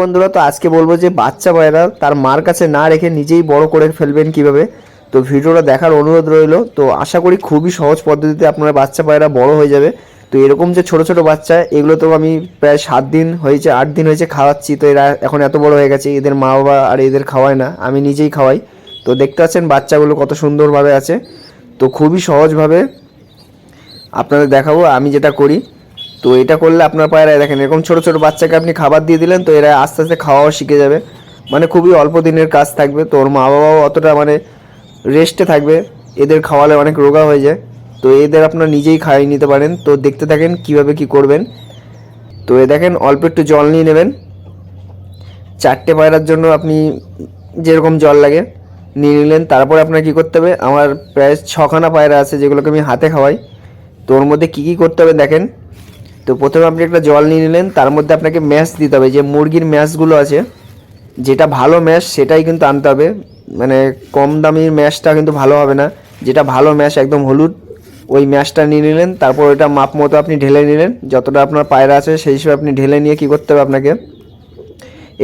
বন্ধুরা, তো আজকে বলব যে বাচ্চা পায়রা তার মার কাছে না রেখে নিজেই বড় করে ফেলবেন কীভাবে? তো ভিডিওটা দেখার অনুরোধ রইল। তো আশা করি খুবই সহজ পদ্ধতিতে আপনার বাচ্চা পায়রা বড় হয়ে যাবে। তো এরকম যে ছোট ছোট বাচ্চা, এগুলো তো আমি প্রায় সাত দিন হয়েছে, আট দিন হয়েছে খাওয়াচ্ছি। তো এরা এখন এত বড় হয়ে গেছে, এদের মা বাবা আর এদের খাওয়ায় না, আমি নিজেই খাওয়াই। তো দেখতে পাচ্ছেন বাচ্চাগুলো কত সুন্দরভাবে আছে। তো খুবই সহজভাবে আপনাদের দেখাবো, আমি যেটা করি তো এটা করলে আপনার পায়রা দেখেন, এরকম ছোট ছোট বাচ্চাকে আপনি খাবার দিয়ে দিলেন, তো এরা আস্তে আস্তে খাওয়াও শিখে যাবে। মানে খুবই অল্প দিনের কাজ থাকবে, তো ওর মা বাবাও অতটা মানে রেস্টে থাকবে, এদের খাওয়ালে অনেক রোগা হয়ে যায়। তো এদের আপনার নিজেই খাইয়ে নিতে পারেন, তো দেখতে থাকেন কীভাবে কি করবেন। তো এ দেখেন, অল্প একটু জল নিয়ে নেবেন। চারটে পায়রার জন্য আপনি যেরকম জল লাগে নিয়ে নিলেন, তারপরে আপনার কি করতে হবে, আমার প্রায় ছখানা পায়রা আছে যেগুলোকে আমি হাতে খাওয়াই। তো ওর মধ্যে কী কী করতে হবে দেখেন। তো প্রথমে আপনি একটা জল নিয়ে নিলেন, তার মধ্যে আপনাকে ম্যাশ দিতে হবে। যে মুরগির ম্যাশগুলো আছে, যেটা ভালো ম্যাশ সেটাই কিন্তু আনতে হবে। মানে কম দামির ম্যাশটা কিন্তু ভালো হবে না। যেটা ভালো ম্যাশ একদম হলুদ, ওই ম্যাশটা নিয়ে নিলেন, তারপর ওইটা মাপ মতো আপনি ঢেলে নিলেন। যতটা আপনার পায়রা আছে, সেই হিসেবে আপনি ঢেলে নিয়ে কী করতে হবে আপনাকে?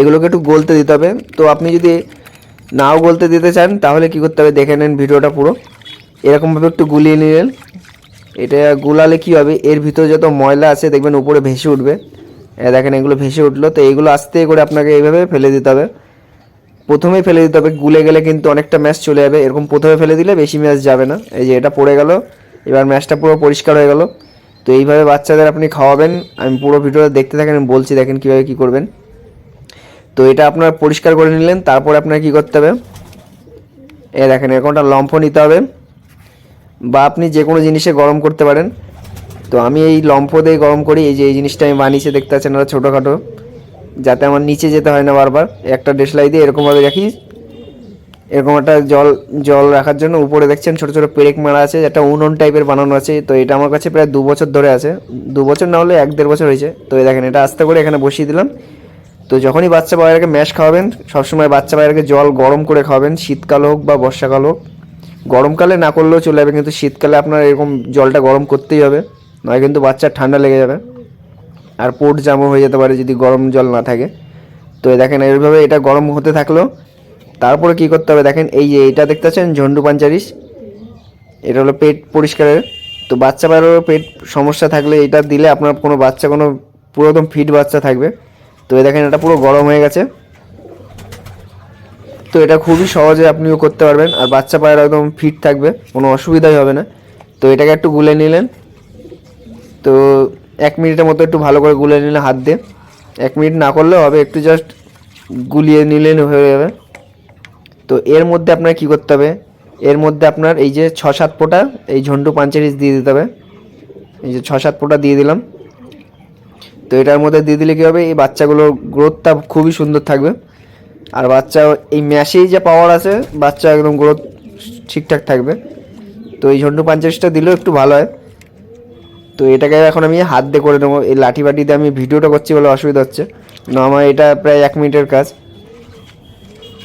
এগুলোকে একটু গলতে দিতে হবে। তো আপনি যদি নাও গলতে দিতে চান, তাহলে কি করতে হবে? দেখে নেন ভিডিওটা পুরো। এরকমভাবে একটু গুলিয়ে নিলেন। এটা গুলালে কি হবে? এর ভিতরে যত ময়লা আছে, দেখবেন উপরে ভেসে উঠবে। দেখেন, এগুলো ভেসে উঠল। তো এইগুলো আস্তে করে আপনাকে এইভাবে ফেলে দিতে হবে। প্রথমেই ফেলে দিতে হবে। গুলে গেলে কিন্তু অনেকটা ম্যাচ চলে যাবে। এরকম প্রথমে ফেলে দিলে বেশি ম্যাচ যাবে না। এই যে এটা পড়ে গেল। এবার ম্যাচটা পুরো পরিষ্কার হয়ে গেল। তো এইভাবে বাচ্চাদের আপনি খাওয়াবেন। আমি পুরো ভিডিওটা দেখতে থাকেন, আমি বলছি দেখেন কীভাবে কী করবেন। তো এটা আপনার পরিষ্কার করে নিলেন। তারপরে আপনার কি করতে হবে? এ দেখেন এরকমটা লম্ফ নিতে হবে। বা আপনি যে কোনো জিনিসে গরম করতে পারেন। তো আমি এই লম্ফ দিয়ে গরম করি, এই যে এই জিনিসটা আমি বানিয়েছি, দেখতে পাচ্ছেন ওরা ছোটোখাটো। যাতে আমার নিচে যেতে হয় না বারবার। একটা ডেসলাই দিয়ে এরকমভাবে রাখি। এরকম একটা জল জল রাখার জন্য। উপরে দেখছেন ছোটো ছোটো পেরেক মারা আছে, একটা উনুন টাইপের বানানো আছে। তো এটা আমার কাছে প্রায় দু বছর ধরে আছে। দু বছর না হলে এক দেড় বছর হয়েছে। তো দেখেন, এটা আস্তে করে এখানে বসিয়ে দিলাম। তো যখনই বাচ্চা পায়রাকে ম্যাশ খাওয়াবেন, সবসময় বাচ্চা পায়রাকে জল গরম করে খাওয়াবেন। শীতকাল হোক বা বর্ষাকাল হোক। গরমকালে না করলেও চলে যাবে, কিন্তু শীতকালে আপনার এরকম জলটা গরম করতেই হবে, নয় কিন্তু বাচ্চার ঠান্ডা লেগে যাবে। আর পোট জামও হয়ে যেতে পারে যদি গরম জল না থাকে। তো দেখেন, এইভাবে এটা গরম হতে থাকল তারপরে কি করতে হবে দেখেন, এই যে এটা দেখতে পাচ্ছেন, ঝন্ডু পাঞ্চারিস এটা হলো পেট পরিষ্কারের। তো বাচ্চা পায়রারও পেট সমস্যা থাকলে এটা দিলে আপনার কোনো বাচ্চা, কোনো পুরো একদম ফিট বাচ্চা থাকবে। তো দেখেন, এটা পুরো গরম হয়ে গেছে। তো এটা খুবই সহজে আপনিও করতে পারবেন। আর বাচ্চা পায়ের একদম ফিট থাকবে, কোনো অসুবিধাই হবে না। তো এটাকে একটু গুলে নিলেন। তো এক মিনিটের মতো একটু ভালো করে গুলে নিলে হাত দিয়ে। এক মিনিট না করলেও হবে, একটু জাস্ট গুলিয়ে নিলেন হয়ে যাবে। তো এর মধ্যে আপনার কি করতে হবে? এর মধ্যে আপনার এই যে ছ সাত ফোঁটা এই ঝন্টু পাঞ্চারিস দিয়ে দিতে হবে। এই যে ছ সাত ফোঁটা দিয়ে দিলাম। তো এটার মধ্যে দিয়ে দিলে কী হবে? এই বাচ্চাগুলোর গ্রোথটা খুবই সুন্দর থাকবে। আর বাচ্চা এই ম্যাশেই যে পাওয়ার আছে, বাচ্চা একদম গ্রোথ ঠিকঠাক থাকবে। তো এই ঝন্টু পাঞ্চাশটা দিলেও একটু ভালো হয়। তো এটাকে এখন আমি হাত দিয়ে করে নেব। এই লাঠি বাটিতে আমি ভিডিওটা করছি বলে অসুবিধা হচ্ছে। না, আমার এটা প্রায় এক মিনিটের কাজ।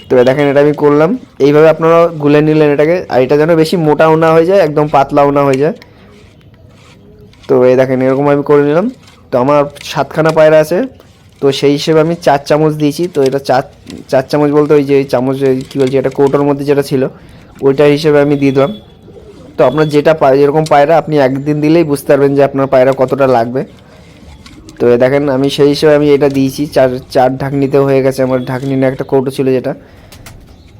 তো দেখেন, এটা আমি করলাম। এইভাবে আপনারা গুলে নিলেন এটাকে। আর এটা যেন বেশি মোটাও না হয়ে যায়, একদম পাতলাও না হয়ে যায়। তো এই দেখেন, এরকম আমি করে নিলাম। তো আমার সাতখানা পায়রা আছে। তো সেই হিসেবে আমি চার চামচ দিয়েছি। তো এটা চার চার চামচ বলতে ওই যে চামচ কী বলছি, এটা কৌটোর মধ্যে যেটা ছিল, ওইটার হিসেবে আমি দিয়ে দিলাম। তো আপনার যেটা পায়, যেরকম পায়রা, আপনি একদিন দিলেই বুঝতে পারবেন যে আপনার পায়রা কতটা লাগবে। তো দেখেন, আমি সেই হিসেবে আমি এটা দিয়েছি, চার চার ঢাকনিতেও হয়ে গেছে আমার ঢাকনি না একটা কৌটো ছিল যেটা।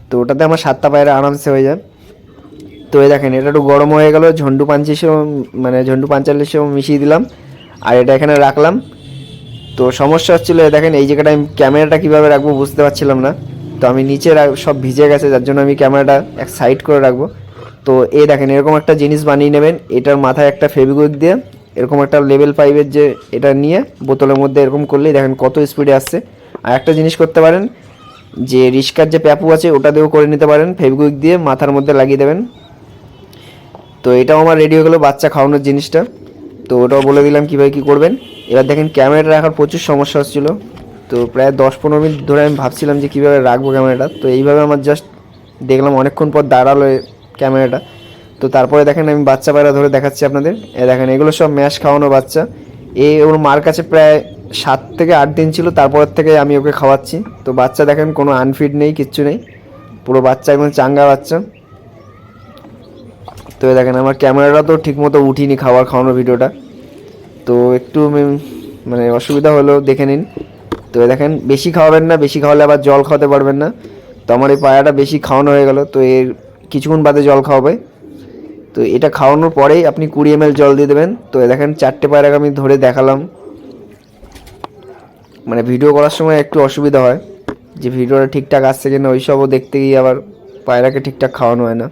তো ওটাতে আমার সাতটা পায়রা আরামসে হয়ে যায়। তো এই দেখেন, এটা একটু গরম হয়ে গেল, ঝন্ডু পাঞ্চিসেও মানে ঝন্ডু পাঞ্চালিশেও মিশিয়ে দিলাম। আর এটা এখানে রাখলাম। তো সমস্যা হচ্ছিল দেখেন এই জায়গাটা আমি ক্যামেরাটা কীভাবে রাখব বুঝতে পারছিলাম না। তো আমি নিচে সব ভিজে গেছে, যার জন্য আমি ক্যামেরাটা এক সাইড করে রাখব। তো এই দেখেন, এরকম একটা জিনিস বানিয়ে নেবেন, এটার মাথায় একটা ফেবিকুইক দিয়ে, এরকম একটা লেভেল পাইপের যে এটা নিয়ে বোতলের মধ্যে এরকম করলেই দেখেন কত স্পিডে আসছে। আর একটা জিনিস করতে পারেন, যে রিস্কার যে প্যাপু আছে, ওটা দিয়েও করে নিতে পারেন ফেবিকুইক দিয়ে মাথার মধ্যে লাগিয়ে দেবেন। তো এটাও আমার রেডি হয়ে গেলো বাচ্চা খাওয়ানোর জিনিসটা। তো ওটাও বলে দিলাম কীভাবে কী করবেন। এবার দেখেন ক্যামেরাটা রাখার প্রচুর সমস্যা হচ্ছিল। তো প্রায় দশ পনেরো মিনিট ধরে আমি ভাবছিলাম যে কীভাবে রাখব ক্যামেরাটা। তো এইভাবে আমার জাস্ট দেখলাম অনেকক্ষণ পর দাঁড়াল ক্যামেরাটা। তো তারপরে দেখেন আমি বাচ্চা পায়রা ধরে দেখাচ্ছি আপনাদের। এ দেখেন, এগুলো সব ম্যাশ খাওয়ানো বাচ্চা। এ ওর মার কাছে প্রায় সাত থেকে আট দিন ছিল, তারপর থেকে আমি ওকে খাওয়াচ্ছি। তো বাচ্চা দেখেন কোনো আনফিট নেই, কিচ্ছু নেই। পুরো বাচ্চা একদম চাঙ্গা বাচ্চা। তো দেখেন, আমার ক্যামেরাটা তো ঠিকমতো উঠিনি খাবার খাওয়ানোর ভিডিওটা। তো একটু মানে অসুবিধা হলেও দেখে নিন। তো দেখেন, বেশি খাওয়াবেন না, বেশি খাওয়ালে আবার জল খাওয়াতে পারবেন না। তো আমার এই পায়াটা বেশি খাওয়ানো হয়ে গেল, তো এর কিছুক্ষণ বাদে জল খাওয়াবে। তো এটা খাওয়ানোর পরেই আপনি কুড়ি এম জল দিয়ে দেবেন। তো দেখেন, চারটে পায়রাকে আমি ধরে দেখালাম। মানে ভিডিও করার সময় একটু অসুবিধা হয়, যে ভিডিওটা ঠিকঠাক আসছে কিনা, ওই সবও দেখতে গিয়ে আবার পায়রাকে ঠিকঠাক খাওয়ানো হয় না।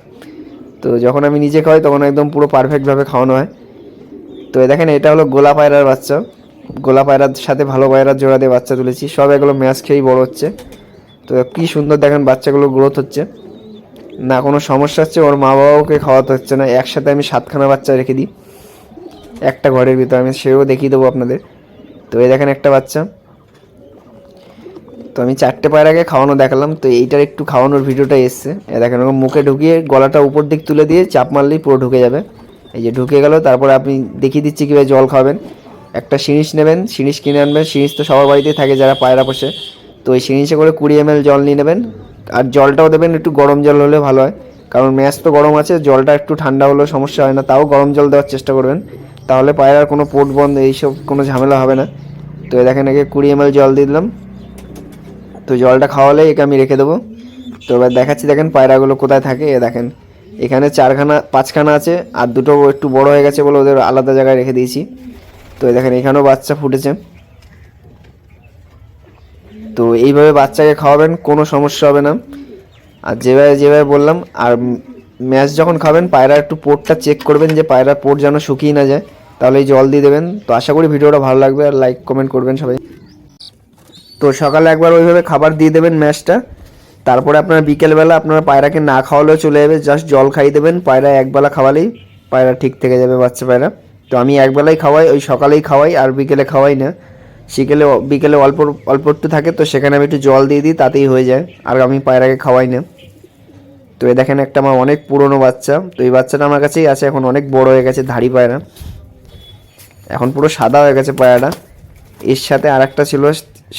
তো যখন আমি নিজে খাওয়াই, তখন একদম পুরো পারফেক্টভাবে খাওয়ানো হয়। তো দেখেন, এটা হলো গোলা পায়রার বাচ্চা। গোলা পায়রার সাথে ভালো পায়রার জোড়া দিয়ে বাচ্চা তুলেছি। সব এগুলো ম্যাচ খেয়েই বড় হচ্ছে। তো কি সুন্দর দেখেন বাচ্চাগুলো গ্রোথ হচ্ছে। না, কোনো সমস্যা হচ্ছে, ওর মা বাবাকে খাওয়াতে হচ্ছে না। একসাথে আমি সাতখানা বাচ্চা রেখে দিই। একটা ঘরের ভিতরে আমি সেও দেখিয়ে দেবো আপনাদের। তো এই দেখেন একটা বাচ্চা। তো আমি চারটে পায়রাকে খাওয়ানো দেখালাম। তো এইটার একটু খাওয়ানোর ভিডিওটা এসছে। এ দেখেন ওরকম মুখে ঢুকিয়ে গলাটা উপর দিক তুলে দিয়ে চাপ মারলেই পুরো ঢুকে যাবে। এই যে ঢুকে গেল, তারপরে আপনি দেখিয়ে দিচ্ছি কীভাবে জল খাবেন। একটা সিরিঞ্জ নেবেন, সিরিঞ্জ কিনে আনবেন। সিরিঞ্জ তো সবার বাড়িতেই থাকে যারা পায়রা পোষে। তো ওই সিরিঞ্জে করে কুড়ি এম জল নিয়ে নেবেন। আর জলটাও দেবেন, একটু গরম জল হলে ভালো হয়। কারণ ম্যাচ তো গরম আছে, জলটা একটু ঠান্ডা হলেও সমস্যা হয় না, তাও গরম জল দেওয়ার চেষ্টা করবেন। তাহলে পায়রার কোনো পোট বন্ধ, এইসব কোনো ঝামেলা হবে না। তো এই দেখেন একে কুড়ি এম জল দিয়ে দিলাম। তো জলটা খাওয়ালে একে আমি রেখে দেবো। তো এবার দেখাচ্ছি, দেখেন পায়রাগুলো কোথায় থাকে। এ দেখেন এখানে চারখানা, পাঁচখানা আছে, আর দুটো একটু বড় হয়ে গেছে বলে ওদের আলাদা জায়গায় রেখে দিয়েছি। তো দেখেন, এখানেও বাচ্চা ফুটেছে। তো এইভাবে বাচ্চাকে খাওয়াবেন, কোনো সমস্যা হবে না। আর যেভাবে যেভাবে বললাম, আর ম্যাচ যখন খাবেন পায়রা একটু পোটটা চেক করবেন যে পায়রার পোট যেন শুকিয়ে না যায়। তাহলে জল দিয়ে দেবেন। তো আশা করি ভিডিওটা ভালো লাগবে, আর লাইক, কমেন্ট করবেন সবাই। তো সকালে একবার ওইভাবে খাবার দিয়ে দেবেন ম্যাচটা। তারপরে আপনার বিকেলবেলা আপনার পায়রাকে না খাওয়ালেও চলে যাবে জাস্ট জল খাইয়ে দেবেন, পায়রা একবেলা খাওয়ালেই পায়রা ঠিক থেকে যাবে বাচ্চা পায়রা। তো আমি একবেলাই খাওয়াই, ওই সকালেই খাওয়াই, আর বিকেলে খাওয়াই না। বিকেলে বিকেলে অল্প অল্প একটু থাকে, তো সেখানে আমি একটু জল দিয়ে দিই, তাতেই হয়ে যায়, আর আমি পায়রাকে খাওয়াই না। তো এই দেখেন একটা আমার অনেক পুরনো বাচ্চা, তো এই বাচ্চাটা আমার কাছেই আছে, এখন অনেক বড় হয়ে গেছে ধাড়ি পায়রা। এখন পুরো সাদা হয়ে গেছে পায়রাটা। এর সাথে আর একটা ছিল,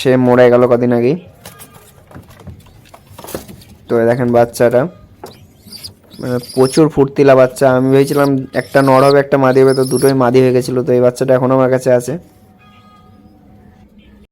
সে মরে গেল কদিন আগেই। তো দেখেন বাচ্চাটা। মানে প্রচুর ফুর্তিলা বাচ্চা। আমি ভেবেছিলাম একটা নর হবে, একটা মাদি হবে, তো দুটোই মাদি হয়ে গেছিল, তো এই বাচ্চাটা এখন আমার কাছে আছে।